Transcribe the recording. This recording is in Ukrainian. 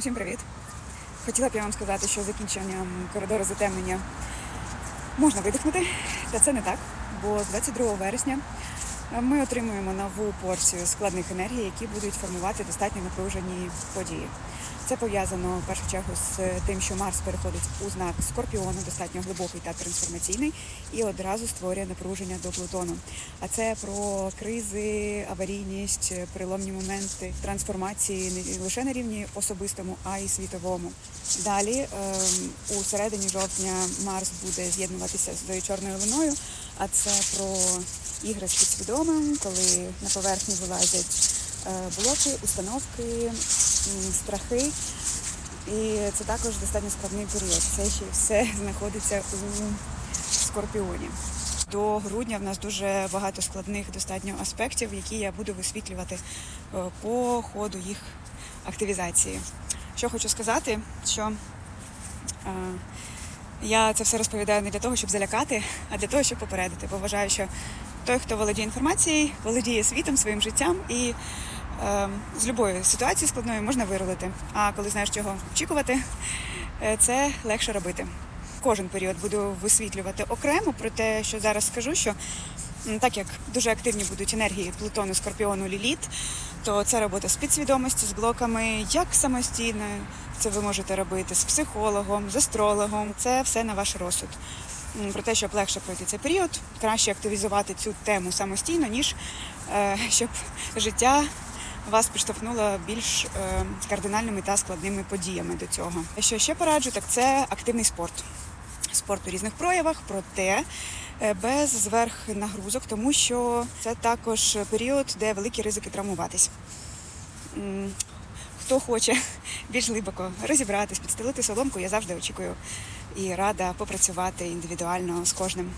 Усім привіт! Хотіла б я вам сказати, що закінченням коридору затемнення можна видихнути, та це не так, бо з 22 вересня ми отримуємо нову порцію складних енергій, які будуть формувати достатньо напружені події. Це пов'язано в першу чергу з тим, що Марс переходить у знак Скорпіону, достатньо глибокий та трансформаційний, і одразу створює напруження до Плутону. А це про кризи, аварійність, переломні моменти трансформації не лише на рівні особистому, а й світовому. Далі ем, у середині жовтня Марс буде з'єднуватися з чорною луною, а це про ігри з підсвідомим, коли на поверхні вилазять е, блоки, установки, страхи. І це також достатньо складний період. Це ще все знаходиться у скорпіоні. До грудня в нас дуже багато складних достатньо аспектів, які я буду висвітлювати е, по ходу їх активізації. Що хочу сказати, що е, я це все розповідаю не для того, щоб залякати, а для того, щоб попередити. Бо вважаю, що той, хто володіє інформацією, володіє світом, своїм життям і е, з будь-якої ситуації складної можна вирулити. А коли знаєш, чого очікувати, е, це легше робити. Кожен період буду висвітлювати окремо про те, що зараз скажу, що так як дуже активні будуть енергії Плутону, Скорпіону, Ліліт, то це робота з підсвідомості, з блоками, як самостійно це ви можете робити з психологом, з астрологом. Це все на ваш розсуд. Про те, щоб легше пройти цей період, краще активізувати цю тему самостійно, ніж е, щоб життя вас підштовхнуло більш е, кардинальними та складними подіями до цього. Що ще пораджу, так це активний спорт. Спорт у різних проявах, проте е, без зверхнагрузок, тому що це також період, де великі ризики травмуватись. Хто хоче більш глибоко розібратись, підстелити соломку, я завжди очікую і рада попрацювати індивідуально з кожним.